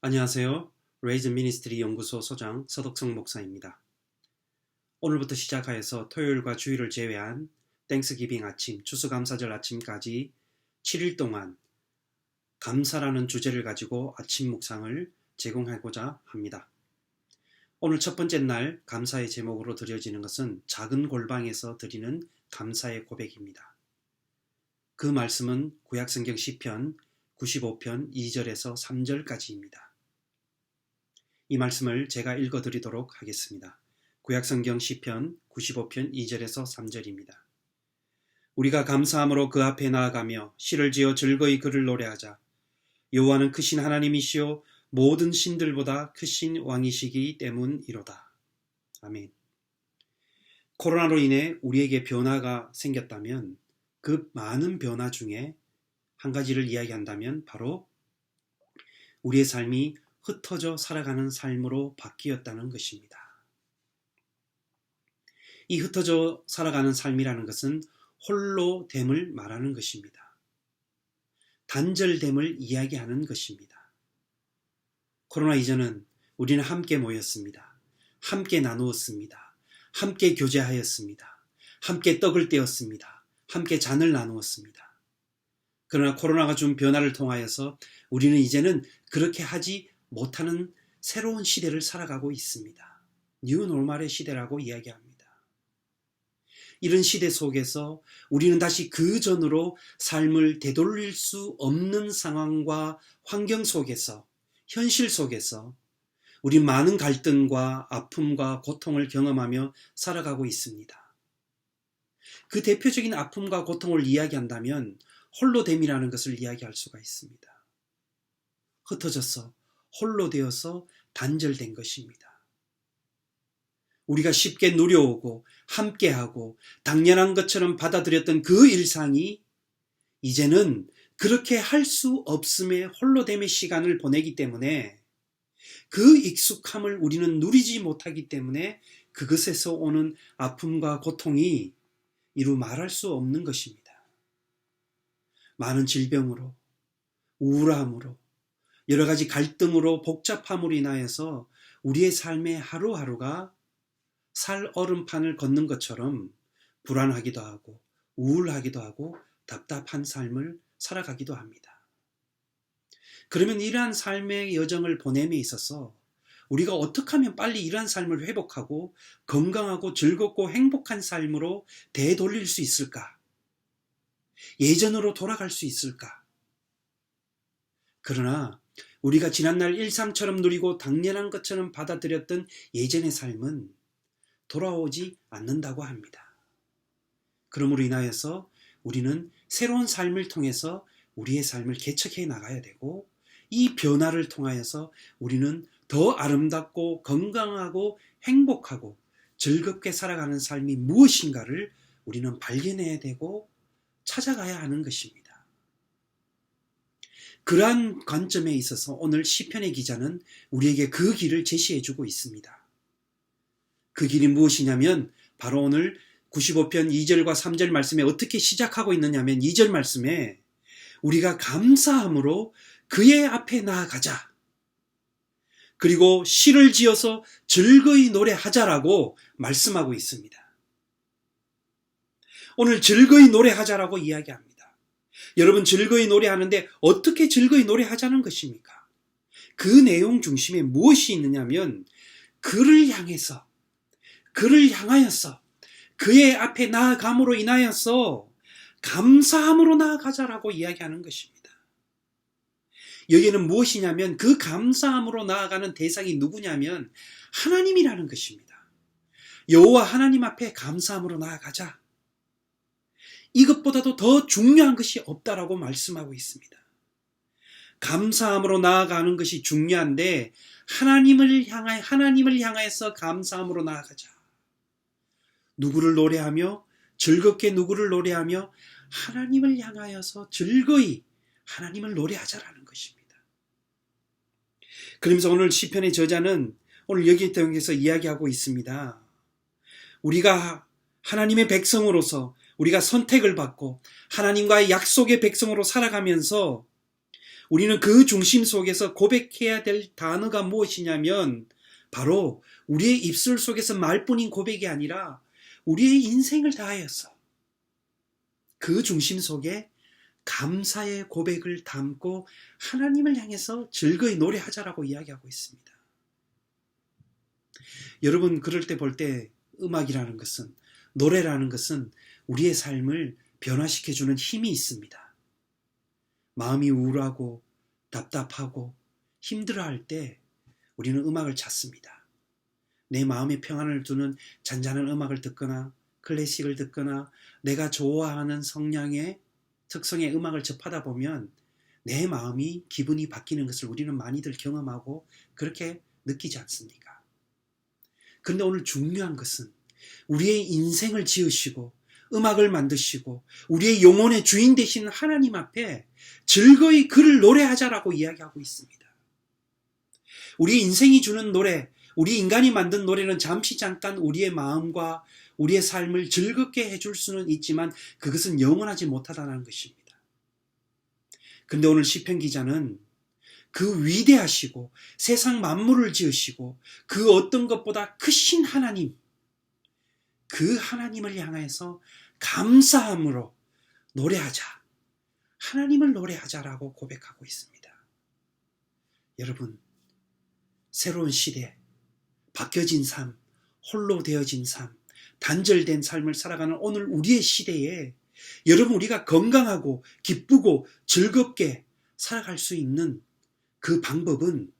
안녕하세요. 레이즈 미니스트리 연구소 소장 서덕성 목사입니다. 오늘부터 시작하여서 토요일과 주일을 제외한 땡스기빙 아침, 추수감사절 아침까지 7일 동안 감사라는 주제를 가지고 아침 묵상을 제공하고자 합니다. 오늘 첫 번째 날 감사의 제목으로 드려지는 것은 작은 골방에서 드리는 감사의 고백입니다. 그 말씀은 구약성경 시편 95편 2절에서 3절까지입니다. 이 말씀을 제가 읽어 드리도록 하겠습니다. 구약성경 시편 95편 2절에서 3절입니다. 우리가 감사함으로 그 앞에 나아가며 시를 지어 즐거이 그를 노래하자. 여호와는 크신 하나님이시요 모든 신들보다 크신 왕이시기 때문이로다. 아멘. 코로나로 인해 우리에게 변화가 생겼다면 그 많은 변화 중에 한 가지를 이야기한다면 바로 우리의 삶이 흩어져 살아가는 삶으로 바뀌었다는 것입니다. 이 흩어져 살아가는 삶이라는 것은 홀로 됨을 말하는 것입니다. 단절됨을 이야기하는 것입니다. 코로나 이전은 우리는 함께 모였습니다. 함께 나누었습니다. 함께 교제하였습니다. 함께 떡을 떼었습니다. 함께 잔을 나누었습니다. 그러나 코로나가 준 변화를 통하여서 우리는 이제는 그렇게 하지 못하는 새로운 시대를 살아가고 있습니다. 뉴 노멀의 시대라고 이야기합니다. 이런 시대 속에서 우리는 다시 그 전으로 삶을 되돌릴 수 없는 상황과 환경 속에서 현실 속에서 우리 많은 갈등과 아픔과 고통을 경험하며 살아가고 있습니다. 그 대표적인 아픔과 고통을 이야기한다면 홀로됨이라는 것을 이야기할 수가 있습니다. 흩어져서 홀로 되어서 단절된 것입니다. 우리가 쉽게 누려오고 함께하고 당연한 것처럼 받아들였던 그 일상이 이제는 그렇게 할 수 없음의 홀로됨의 시간을 보내기 때문에 그 익숙함을 우리는 누리지 못하기 때문에 그것에서 오는 아픔과 고통이 이루 말할 수 없는 것입니다. 많은 질병으로, 우울함으로, 여러 가지 갈등으로 복잡함으로 인하여서 우리의 삶의 하루하루가 살 얼음판을 걷는 것처럼 불안하기도 하고 우울하기도 하고 답답한 삶을 살아가기도 합니다. 그러면 이러한 삶의 여정을 보냄에 있어서 우리가 어떻게 하면 빨리 이러한 삶을 회복하고 건강하고 즐겁고 행복한 삶으로 되돌릴 수 있을까? 예전으로 돌아갈 수 있을까? 그러나 우리가 지난날 일상처럼 누리고 당연한 것처럼 받아들였던 예전의 삶은 돌아오지 않는다고 합니다. 그러므로 인하여서 우리는 새로운 삶을 통해서 우리의 삶을 개척해 나가야 되고 이 변화를 통하여서 우리는 더 아름답고 건강하고 행복하고 즐겁게 살아가는 삶이 무엇인가를 우리는 발견해야 되고 찾아가야 하는 것입니다. 그러한 관점에 있어서 오늘 시편의 기자는 우리에게 그 길을 제시해 주고 있습니다. 그 길이 무엇이냐면 바로 오늘 95편 2절과 3절 말씀에 어떻게 시작하고 있느냐면 2절 말씀에 우리가 감사함으로 그의 앞에 나아가자. 그리고 시를 지어서 즐거이 노래하자라고 말씀하고 있습니다. 오늘 즐거이 노래하자라고 이야기합니다. 여러분 즐거이 노래하는데 어떻게 즐거이 노래하자는 것입니까? 그 내용 중심에 무엇이 있느냐면 그를 향해서 그를 향하여서 그의 앞에 나아감으로 인하여서 감사함으로 나아가자라고 이야기하는 것입니다. 여기는 무엇이냐면 그 감사함으로 나아가는 대상이 누구냐면 하나님이라는 것입니다. 여호와 하나님 앞에 감사함으로 나아가자. 이것보다도 더 중요한 것이 없다라고 말씀하고 있습니다. 감사함으로 나아가는 것이 중요한데 하나님을 향하여 하나님을 향하여서 감사함으로 나아가자. 누구를 노래하며 즐겁게 누구를 노래하며 하나님을 향하여서 즐거이 하나님을 노래하자라는 것입니다. 그러면서 오늘 시편의 저자는 오늘 여기 통해서 이야기하고 있습니다. 우리가 하나님의 백성으로서 우리가 선택을 받고 하나님과의 약속의 백성으로 살아가면서 우리는 그 중심 속에서 고백해야 될 단어가 무엇이냐면 바로 우리의 입술 속에서 말뿐인 고백이 아니라 우리의 인생을 다하여서 그 중심 속에 감사의 고백을 담고 하나님을 향해서 즐거이 노래하자라고 이야기하고 있습니다. 여러분 그럴 때 볼때 음악이라는 것은 노래라는 것은 우리의 삶을 변화시켜주는 힘이 있습니다. 마음이 우울하고 답답하고 힘들어할 때 우리는 음악을 찾습니다. 내 마음의 평안을 두는 잔잔한 음악을 듣거나 클래식을 듣거나 내가 좋아하는 성량의 특성의 음악을 접하다 보면 내 마음이 기분이 바뀌는 것을 우리는 많이들 경험하고 그렇게 느끼지 않습니까? 그런데 오늘 중요한 것은 우리의 인생을 지으시고 음악을 만드시고 우리의 영혼의 주인 되신 하나님 앞에 즐거이 그를 노래하자라고 이야기하고 있습니다. 우리 인생이 주는 노래, 우리 인간이 만든 노래는 잠시 잠깐 우리의 마음과 우리의 삶을 즐겁게 해줄 수는 있지만 그것은 영원하지 못하다는 것입니다. 근데 오늘 시편 기자는 그 위대하시고 세상 만물을 지으시고 그 어떤 것보다 크신 하나님, 그 하나님을 향해서 감사함으로 노래하자. 하나님을 노래하자라고 고백하고 있습니다. 여러분, 새로운 시대, 바뀌어진 삶, 홀로 되어진 삶, 단절된 삶을 살아가는 오늘 우리의 시대에 여러분 우리가 건강하고 기쁘고 즐겁게 살아갈 수 있는 그 방법은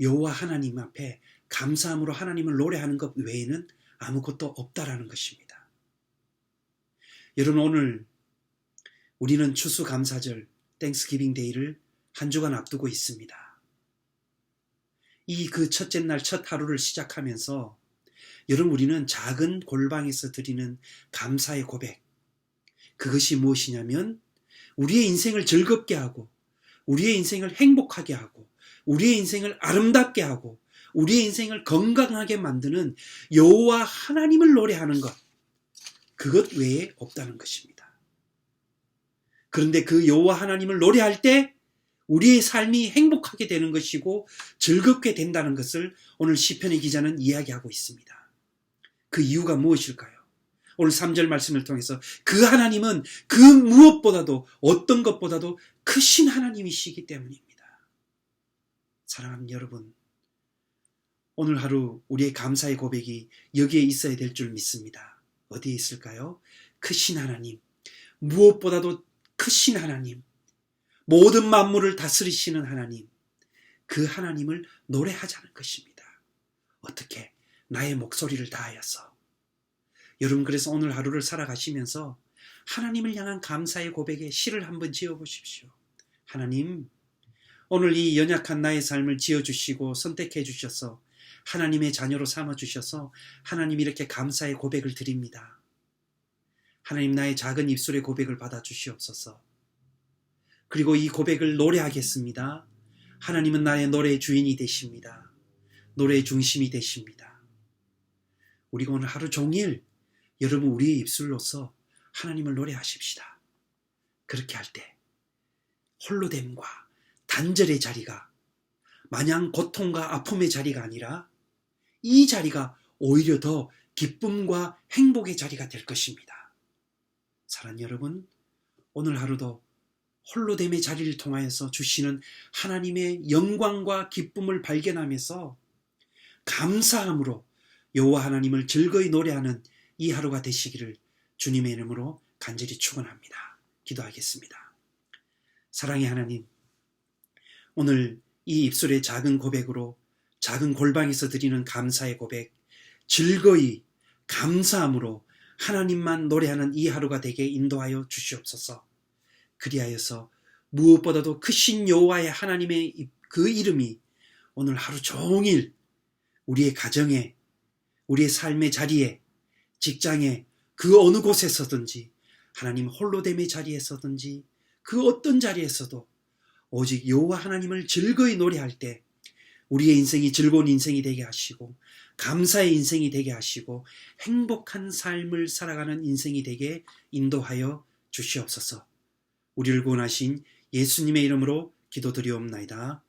여호와 하나님 앞에 감사함으로 하나님을 노래하는 것 외에는 아무것도 없다라는 것입니다. 여러분 오늘 우리는 추수감사절 땡스기빙 데이를 한 주간 앞두고 있습니다. 이 그 첫째 날 첫 하루를 시작하면서 여러분 우리는 작은 골방에서 드리는 감사의 고백 그것이 무엇이냐면 우리의 인생을 즐겁게 하고 우리의 인생을 행복하게 하고 우리의 인생을 아름답게 하고 우리의 인생을 건강하게 만드는 여호와 하나님을 노래하는 것 그것 외에 없다는 것입니다. 그런데 그 여호와 하나님을 노래할 때 우리의 삶이 행복하게 되는 것이고 즐겁게 된다는 것을 오늘 시편의 기자는 이야기하고 있습니다. 그 이유가 무엇일까요? 오늘 3절 말씀을 통해서 그 하나님은 그 무엇보다도 어떤 것보다도 크신 하나님이시기 때문입니다. 사랑하는 여러분, 오늘 하루 우리의 감사의 고백이 여기에 있어야 될 줄 믿습니다. 어디에 있을까요? 크신 하나님, 무엇보다도 크신 하나님, 모든 만물을 다스리시는 하나님, 그 하나님을 노래하자는 것입니다. 어떻게? 나의 목소리를 다하여서. 여러분, 그래서 오늘 하루를 살아가시면서 하나님을 향한 감사의 고백에 시를 한번 지어 보십시오. 하나님, 오늘 이 연약한 나의 삶을 지어주시고 선택해 주셔서 하나님의 자녀로 삼아 주셔서 하나님 이렇게 감사의 고백을 드립니다. 하나님 나의 작은 입술의 고백을 받아 주시옵소서. 그리고 이 고백을 노래하겠습니다. 하나님은 나의 노래의 주인이 되십니다. 노래의 중심이 되십니다. 우리가 오늘 하루 종일 여러분 우리의 입술로서 하나님을 노래하십시다. 그렇게 할 때 홀로됨과 단절의 자리가 마냥 고통과 아픔의 자리가 아니라 이 자리가 오히려 더 기쁨과 행복의 자리가 될 것입니다. 사랑 여러분, 오늘 하루도 홀로됨의 자리를 통하여서 주시는 하나님의 영광과 기쁨을 발견하면서 감사함으로 여호와 하나님을 즐거이 노래하는 이 하루가 되시기를 주님의 이름으로 간절히 축원합니다. 기도하겠습니다. 사랑의 하나님, 오늘 이 입술의 작은 고백으로 작은 골방에서 드리는 감사의 고백, 즐거이 감사함으로 하나님만 노래하는 이 하루가 되게 인도하여 주시옵소서. 그리하여서 무엇보다도 크신 여호와의 하나님의 그 이름이 오늘 하루 종일 우리의 가정에, 우리의 삶의 자리에, 직장에, 그 어느 곳에서든지 하나님 홀로됨의 자리에서든지 그 어떤 자리에서도 오직 여호와 하나님을 즐거이 노래할 때 우리의 인생이 즐거운 인생이 되게 하시고 감사의 인생이 되게 하시고 행복한 삶을 살아가는 인생이 되게 인도하여 주시옵소서. 우리를 구원하신 예수님의 이름으로 기도드리옵나이다.